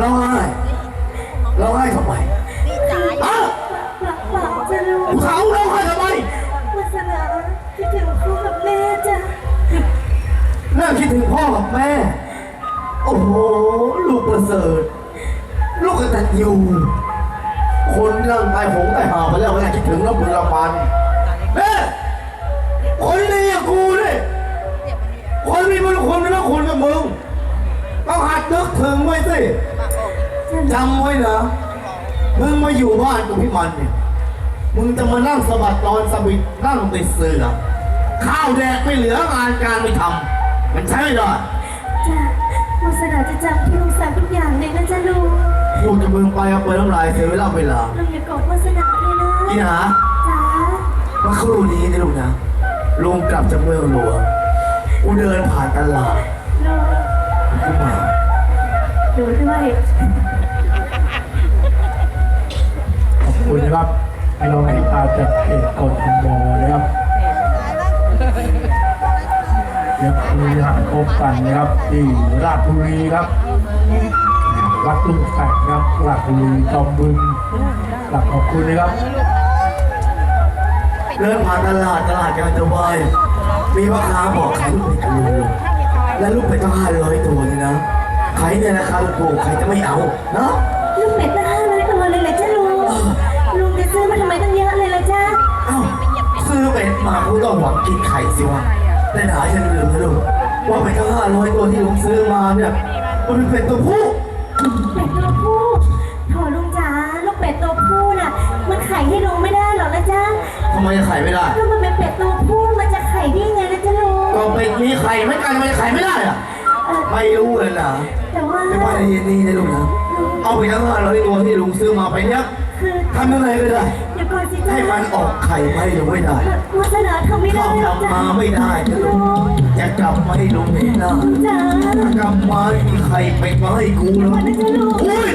ร้องไห้ร้องไห้ทำไมนี่จ๋าฮะเปล่าจะรู้ผู้สาวร้องไห้ทำไมวาสนาคิดถึงพ่อกับแม่จ้ะน่าคิดถึงพ่อกับแม่ โอ้โห ลูกประเสริฐ ลูกกตัญญูคนร่างกายหงแต่หาไปแล้วเวลาคิดถึงแล้วบุญละพันแม่คนนี้อย่างกูเนี่ยคนมีบุญคุณไม่ต้องคุณกับมึงต้องหัดนึกถึงไว้สิ จำไว้นะมึงมาอยู่บ้านกับพี่มันเนี่ยมึงจะมานั่งสะบัดนอนสวิตนั่งติดเสือข้าวแดกไม่เหลืองานการไม่ทำมันใช่ไม่ได้จ้ะวาสนาจะจำที่ลุงสั่งทุกอย่างเลยนะจ๊ะลุงพูดกับมึงไปเอาไปน้ำลายเสียเวลาเวลาลุงอย่าโกรธวาสนาเลยนะพี่หาจ้าเมื่อครู่นี้นะลุงนะลุงกลับจากเมืองหลวงกูเดินผ่านตลาดลุงกูมาดูด้วย คุณนะครับพี่น้องที่ตามจากเพจกดคุมโมนะครับเดี๋ยวคุยหักพบกันนะครับที่ราชบุรีครับวัดตุ้งแฝกครับราชบุรีจอมบึงกลับขอบคุณนะครับเดินผ่านตลาดตลาดกำลังจะวายมีพ่อค้าบอกขายลูกเป็ดกับลุงลุงและลูกเป็ดต้องห้าร้อยตัวเลยนะขายในราคาถูกๆใครจะไม่เอาเนาะลูกเป็ด ดมากูต้องหวังกินไข่สิวะแต่หนาฉันลืมนะลูกว่าเป็ดทั้งห้าร้อยตัวที่ลุงซื้อมาเนี่ยมันเป็นเป็ดตัวผู้เป็ดตัวผู้โถลุงจ๋าลูกเป็ดตัวผู้น่ะ มันไข่ให้ลุงไม่ได้หรอกนะจ๊ะทำไมจะไข่ไม่ได้ก็มันเป็นเป็ดตัวผู้มันจะไข่ได้ยังไงนะจ๊ะลุงก็เป็ดมีไข่ไม่กันทำไมจะไข่ไม่ได้อะเออไม่รู้เลยนะแต่ว่าไม่ว่าในเย็นนี้นะลูกนะเอาไปทั้งห้าร้อยตัวที่ลุงซื้อมาไปเนี้ย คือทำยังไงก็ได้ เดี๋ยวก่อนสิจ๊ะให้มันออกไข่ไม่ลุงไม่ได้วาสนาทำไม่ถ้าได้หรอกกลับจ้ะมาไม่ได้นะลูกจะกลับมาให้ลุงเห็นหน้าจ๋ากลับมามีไข่เป็ดมาให้กูแล้วก่อนนะจ๊ะลุงโอ้ย